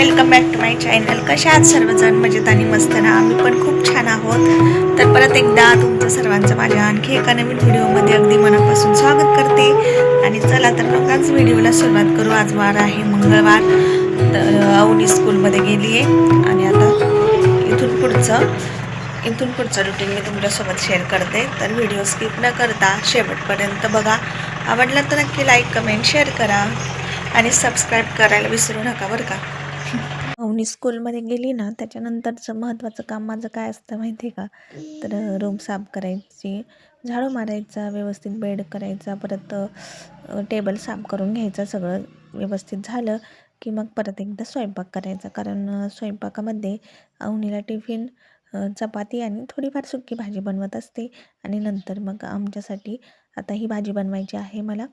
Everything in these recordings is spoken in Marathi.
Welcome back to my channel कशा आहात सर्वजण? मजेत आणि मस्त ना? आम्ही पण खूप छान आहोत. तर परत एकदा तुमचं सर्वांचं माझ्या आणखी एका नवीन व्हिडिओमध्ये अगदी मनापासून स्वागत करते. आणि चला तर मग आज व्हिडिओला सुरुवात करू. आज वार आहे मंगळवार. तर अवनी स्कूलमध्ये गेली आहे आणि आता इथून पुढचं इथून पुढचं रुटीन मी तुमच्यासोबत शेअर करते. तर व्हिडिओ स्किप न करता शेवटपर्यंत बघा. आवडला तर नक्की लाईक कमेंट शेअर करा. आणि सबस्क्राईब करायला विसरू नका बरं का? अवनी स्कूलमध्ये गेली ना त्याच्यानंतरचं महत्त्वाचं काम माझं काय असतं माहिती आहे का? तर रूम साफ करायची झाडू मारायचा व्यवस्थित बेड करायचा परत टेबल साफ करून घ्यायचं सगळं व्यवस्थित झालं की मग परत एकदा स्वयंपाक करायचा. कारण स्वयंपाकामध्ये अवनीला टिफिन चपाती आणि थोडीफार सुकी भाजी बनवत असते. आणि नंतर मग आमच्यासाठी आता ही भाजी बनवायची आहे मला.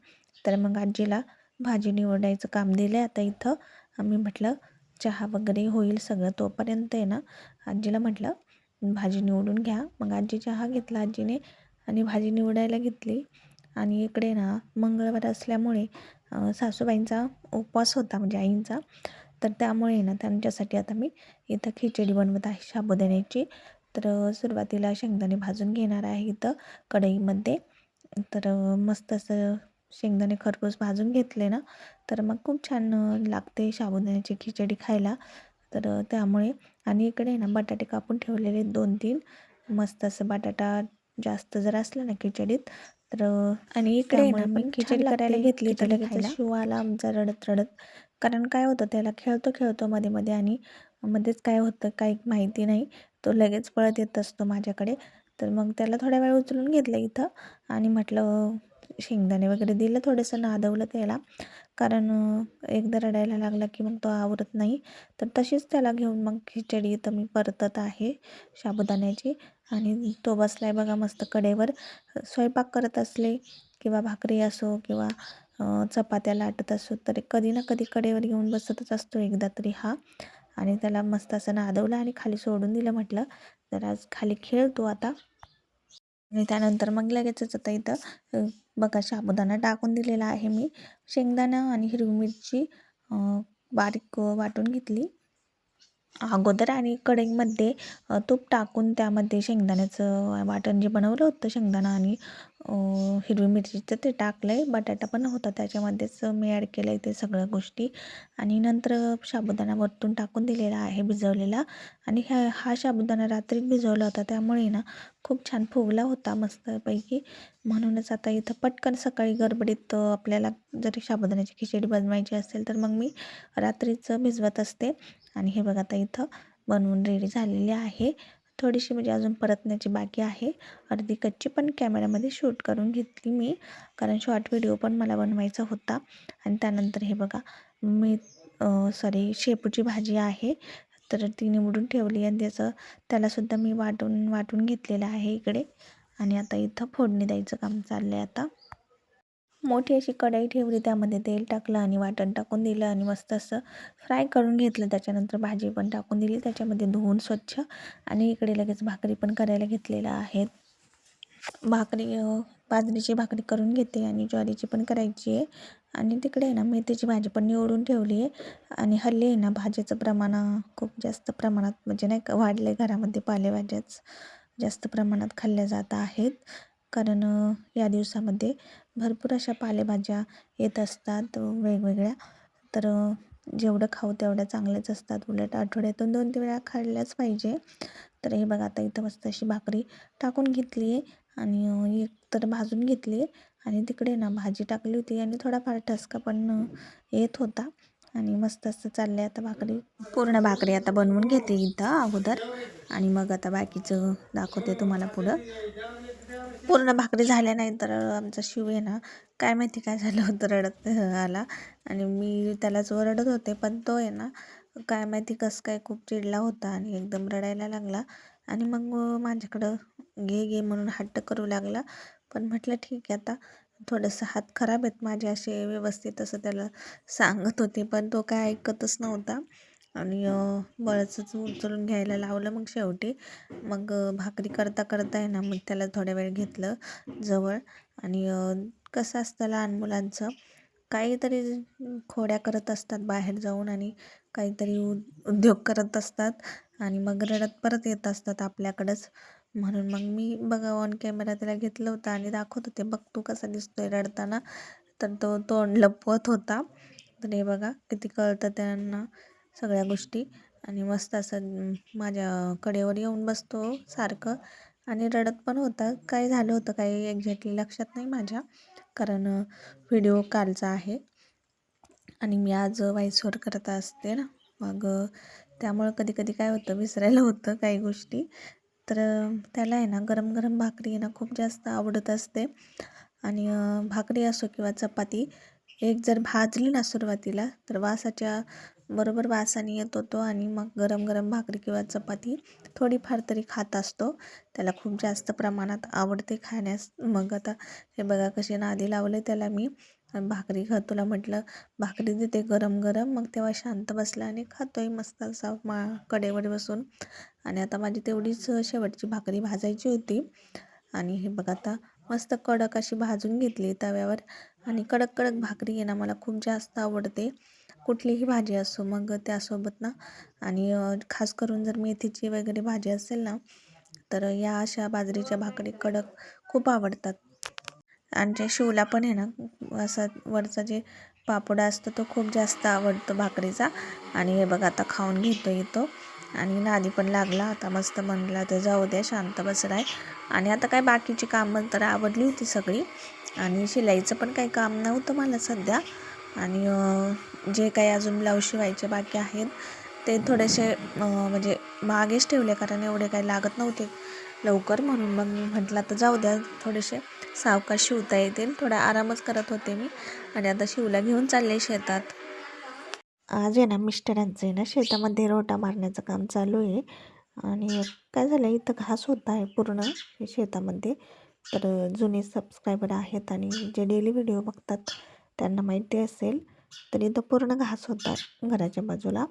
तर मग आजीला भाजी निवडायचं काम दिलं आहे आता इथं आम्ही म्हटलं चहा वगैरे होईल सगळं तोपर्यंत आहे ना आजीला म्हटलं भाजी निवडून घ्या. मग आजी चहा घेतला आजीने आणि भाजी निवडायला घेतली. आणि इकडे ना मंगळवार असल्यामुळे सासूबाईंचा उपवास होता म्हणजे आईंचा. तर त्यामुळे ना त्यांच्यासाठी आता मी इथं खिचडी बनवत आहे साबुदाण्याची. तर सुरुवातीला शेंगदाणे भाजून घेणार आहे इथं कढईमध्ये. तर मस्त असं शेंगदाणे खरपूस भाजून घेतले ना तर मग खूप छान लागते साबुदाण्याची खिचडी खायला. तर त्यामुळे आणि इकडे ना बटाटे कापून ठेवलेले दोन तीन मस्त असं बटाटा जास्त जर असला ना खिचडीत तर आणि इकडे ना मी खिचडी करायला घेतली तर लगेच शिव आला आमचा रडत रडत कारण काय होतं त्याला खेळतो खेळतो मध्ये मध्ये आणि मध्येच काय होतं काही माहिती नाही. तो लगेच पळत येत असतो माझ्याकडे. तर मग त्याला थोड्या वेळ उचलून घेतलं इथं आणि म्हटलं शेंगदाणे वगैरे दिलं थोडंसं नादवलं त्याला. कारण एकदा रडायला लागला की मग तो आवरत नाही. तर तशीच त्याला घेऊन मग खिचडी तर मी परतत आहे साबुदाण्याची. आणि तो बसलाय बघा मस्त कडेवर. स्वयंपाक करत असले किंवा भाकरी असो किंवा चपात्या लाटत असो तरी कधी ना कधी कडेवर घेऊन बसतच असतो एकदा तरी हा. आणि त्याला मस्त असं नादवलं आणि खाली सोडून दिलं म्हटलं. तर आज खाली खेळतो आता. आणि त्यानंतर मग लगेचच आता इथं बघा साबुदाणा टाकून दिलेला आहे मी. शेंगदाणा आणि हिरवी मिरची बारीक वाटून घेतली. अगोदर आणि कढईमध्ये तूप टाकून त्यामध्ये शेंगदाण्याचं वाटण जे बनवलं होतं शेंगदाणा आणि हिरवी मिरचीचं ते टाकलं आहे बटाटा पण होता त्याच्यामध्येच मी ॲड केलं आहे ते सगळ्या गोष्टी. आणि नंतर साबुदाणा वरतून टाकून दिलेला आहे भिजवलेला. आणि ह्या हा साबुदाणा रात्रीत भिजवला होता त्यामुळे ना खूप छान फुगला होता मस्तपैकी. म्हणूनच आता इथं पटकन सकाळी गडबडीत आपल्याला जरी साबुदाण्याची खिचडी बनवायची असेल तर मग मी रात्रीच भिजवत असते. आणि हे बघा आता इथं बनवून रेडी झालेली आहे. थोडीशी म्हणजे अजून परतण्याची बाकी आहे. अर्धी कच्ची पण कॅमेऱ्यामध्ये शूट करून घेतली मी. कारण शॉर्ट व्हिडिओ पण मला बनवायचा होता. आणि त्यानंतर हे बघा मी सॉरी शेपूची भाजी आहे. तर ती निवडून ठेवली आणि त्याचं त्यालासुद्धा मी वाटून वाटून घेतलेलं आहे इकडे. आणि आता इथं फोडणी द्यायचं काम चाललं आहे आता. मोठी अशी कढाई ठेवली त्यामध्ये तेल टाकलं आणि वाटण टाकून दिलं आणि मस्त असं फ्राय करून घेतलं. त्याच्यानंतर भाजी पण टाकून दिली त्याच्यामध्ये धुवून स्वच्छ आणि इकडे लगेच भाकरी पण करायला घेतलेल्या आहेत. भाकरी बाजरीची भाकरी करून घेते आणि ज्वारीची पण करायची आहे. आणि तिकडे आहे ना मेथीची भाजी पण निवडून ठेवली आहे. आणि हल्ली आहे ना भाजीचं प्रमाण खूप जास्त प्रमाणात म्हणजे नाही का वाढलं आहे घरामध्ये पालेभाज्याच जास्त प्रमाणात खाल्ल्या जात आहेत. कारण या दिवसामध्ये भरपूर अशा पालेभाज्या येत असतात वेगवेगळ्या. तर जेवढं खाऊ तेवढ्या चांगल्याच असतात. उलट आठवड्यातून दोन तीन वेळा खाल्ल्याच पाहिजे. तर हे बघा आता इथं मस्त अशी भाकरी टाकून घेतली आहे आणि एक तर भाजून घेतली आहे आणि तिकडे ना भाजी टाकली होती आणि थोडाफार ठसका पण येत होता. आणि मस्त असं चाललं आहे आता भाकरी पूर्ण भाकरी आता बनवून घेते इथं अगोदर. आणि मग आता बाकीचं दाखवते तुम्हाला पुढं. पूर्ण भाकरी झाल्या नाही तर आमचा शिव आहे ना काय माहिती काय झालं होतं रडत आला. आणि मी त्यालाच ओरडत होते पण तो आहे ना काय माहिती कसं काय खूप चिडला होता आणि एकदम रडायला लागला. आणि मग माझ्याकडं घे घे म्हणून हट्ट करू लागला. पण म्हटलं ठीक आहे आता थोडंसं हात खराब आहेत माझे असे व्यवस्थित असं त्याला सांगत होते. पण तो काय ऐकतच नव्हता. आणि अं, उचलून घ्यायला लावलं मग शेवटी. मग भाकरी करता करता आहे ना मग त्याला थोड्या वेळ घेतलं जवळ. आणि कसं असतं लहान मुलांचं काहीतरी खोड्या करत असतात बाहेर जाऊन आणि काहीतरी उद उद्योग करत असतात आणि मग रडत परत येत असतात आपल्याकडंच. म्हणून मग मी बघा ऑन कॅमेरा त्याला घेतलं होतं आणि दाखवत होते बघ तू कसा दिसतोय रडताना. तर तो तोंड लपवत होता. तर हे बघा किती कळतं त्यांना. सगळ्या गोष्टी. आणि मस्त असं माझ्या कडेवर येऊन बसतो सारखं. आणि रडत पण होता. काय झालं होतं काही एक्झॅक्टली लक्षात नाही माझ्या. कारण व्हिडिओ कालचा आहे. आणि मी आज व्हॉइसवर करत असते ना. मग त्यामुळं कधी कधी काय होतं विसरायला होतं काही गोष्टी. तर त्याला आहे ना गरम गरम भाकरी आहे ना खूप जास्त आवडत असते. आणि भाकरी असो किंवा चपाती एक जर भाजली ना सुरुवातीला तर वासाच्या बरोबर वासाने येत होतो आणि मग गरम गरम भाकरी किंवा चपाती थोडीफार तरी खात असतो. त्याला खूप जास्त प्रमाणात आवडते खाण्यास. मग आता हे बघा कसे नादी लावले त्याला मी. भाकरी खा तुला म्हटलं भाकरी देते गरम गरम. मग तेव्हा शांत बसला आणि खातोय मस्त असा मा कडेवर बसून. आणि आता माझी तेवढीच शेवटची भाकरी भाजायची होती. आणि हे बघा आता मस्त कडक अशी भाजून घेतली तव्यावर. आणि कडक कडक भाकरी येणं मला खूप जास्त आवडते. कुठलीही भाजी असो मग त्यासोबत ना आणि खास करून जर मेथीची वगैरे भाजी असेल ना तर या अशा बाजरीच्या भाकरी कडक खूप आवडतात. आणि जे शिवला पण आहे ना असा वरचा जे पापड असतो तो खूप जास्त आवडतो भाकरीचा. आणि हे बघ आता खाऊन घेतो येतो आणि नादी पण लागला आता मस्त म्हणला तर जाऊ द्या शांत बसलाय. आणि आता काय बाकीची कामं तर आवडली होती सगळी. आणि शिलाईचं पण काही काम नव्हतं मला सध्या. आणि जे काही अजून ब्लाऊज शिवायचे बाकी आहेत ते थोडेसे म्हणजे मागेच ठेवले कारण एवढे काही लागत नव्हते लवकर म्हणून. मग मी म्हटलं तर जाऊ द्या थोडेसे सावकाश शिवता येतील. थोडा आरामच करत होते मी आणि आता शिवला घेऊन चालले शेतात. आज आहे ना मिस्टरांचं आहे ना शेतामध्ये रोटा मारण्याचं काम चालू आहे. आणि काय झालं इथं घास होत आहे पूर्ण शेतामध्ये. तर जुने सबस्क्रायबर आहेत आणि जे डेली व्हिडिओ बघतात त्यांना माहिती असेल तर इथं पूर्ण घास होता घराच्या बाजूला.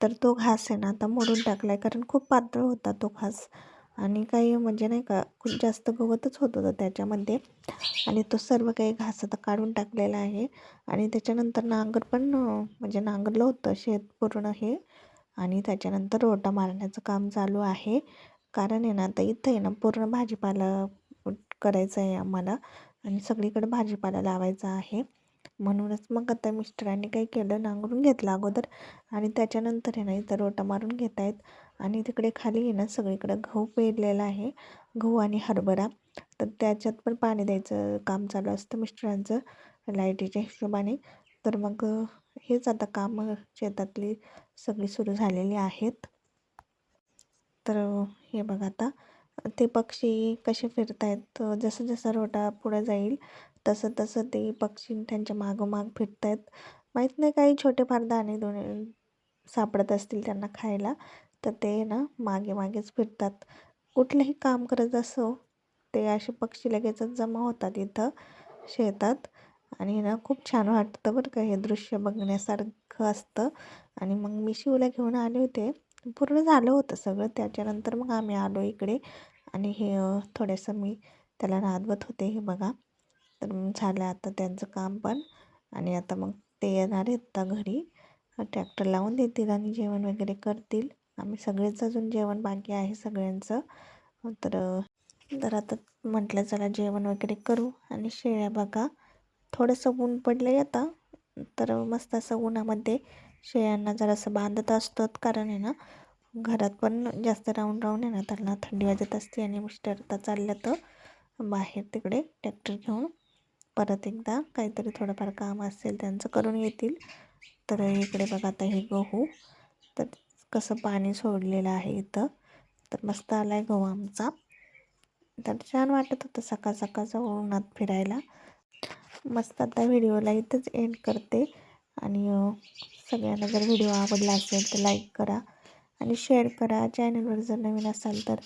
तर तो घास आहे ना आता मोडून टाकला आहे कारण खूप पातळ होता तो घास. आणि काही म्हणजे नाही का खूप जास्त गवतच होत होतं त्याच्यामध्ये. आणि तो सर्व काही घास आता काढून टाकलेला आहे. आणि त्याच्यानंतर नांगर पण म्हणजे नांगरलं होतं शेत पूर्ण हे. आणि त्याच्यानंतर रोटा मारण्याचं काम चालू आहे. कारण आहे ना आता इथं आहे ना पूर्ण भाजीपाला करायचं आहे आम्हाला. आणि सगळीकडे भाजीपाला लावायचा आहे. म्हणूनच मग आता मिस्टरांनी काही केलं नांगरून घेतलं अगोदर आणि त्याच्यानंतर आहे ना इथं रोटा मारून घेत आहेत. आणि तिकडे खाली आहे ना सगळीकडं गहू पेरलेला आहे गहू आणि हरभरा. तर त्याच्यात पण पाणी द्यायचं काम चालू असतं मिस्टरांचं लाईटीच्या हिशोबाने. तर मग हेच आता कामं शेतातली सगळी सुरू झालेली आहेत. तर हे बघा आता ते पक्षी कसे फिरत आहेत जसं जसं रोटा पुढं जाईल तसं तसं ते पक्षी त्यांच्या मागोमाग फिरत आहेत माहीत नाही काही छोटे फार दाणे दोणे सापडत असतील त्यांना खायला तर ते ना मागे मागेच फिरतात. कुठलंही काम करत असो ते असे पक्षी लगेचच जमा होतात इथं शेतात. आणि ना खूप छान वाटतं बरं का हे दृश्य बघण्यासारखं असतं. आणि मग मी शिवला घेऊन आले होते. पूर्ण झालं होतं सगळं. त्याच्यानंतर मग आम्ही आलो इकडे आणि हे थोडंसं मी त्याला नादवत होते हे बघा. तर झालं आता त्यांचं काम पण आणि आता मग ते येणार आहेत आता घरी. ट्रॅक्टर लावून देतील आणि जेवण वगैरे करतील. आम्ही सगळेच अजून जेवण बाकी आहे सगळ्यांचं. तर तर आता म्हटलं चला जेवण वगैरे करू आणि शेळ्या बघा. थोडंसं ऊन पडलं आहे आता. तर मस्त असं उन्हामध्ये शेळ्यांना जरासं बांधत असतात कारण आहे ना घरात पण जास्त राहून राहून आहे ना त्यांना थंडी वाजत असते आणि मिस्टर आता चाललं तर बाहेर तिकडे ट्रॅक्टर घेऊन परत एकदा काहीतरी थोडंफार काम असेल त्यांचं करून येतील. तर इकडे बघा आता हे गहू तर कसं पाणी सोडलेलं आहे इथं. तर मस्त आला आहे गहू आमचा. तर छान वाटत होतं सकाळ सकाळचं उन्हात फिरायला. मस्त आता व्हिडिओला इथंच एंड करते. आणि सगळ्यांना जर व्हिडिओ आवडला असेल तर लाईक करा आणि शेअर करा. चॅनलवर जर नवीन असाल तर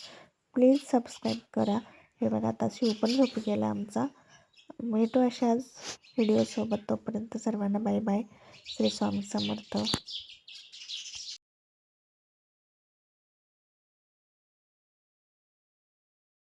प्लीज सबस्क्राईब करा. हे बघा आता शिव पण झोपी गेला आमचा. भेटू अशाच व्हिडिओसोबत. तोपर्यंत सर्वांना बाय बाय. श्री स्वामी समर्थ.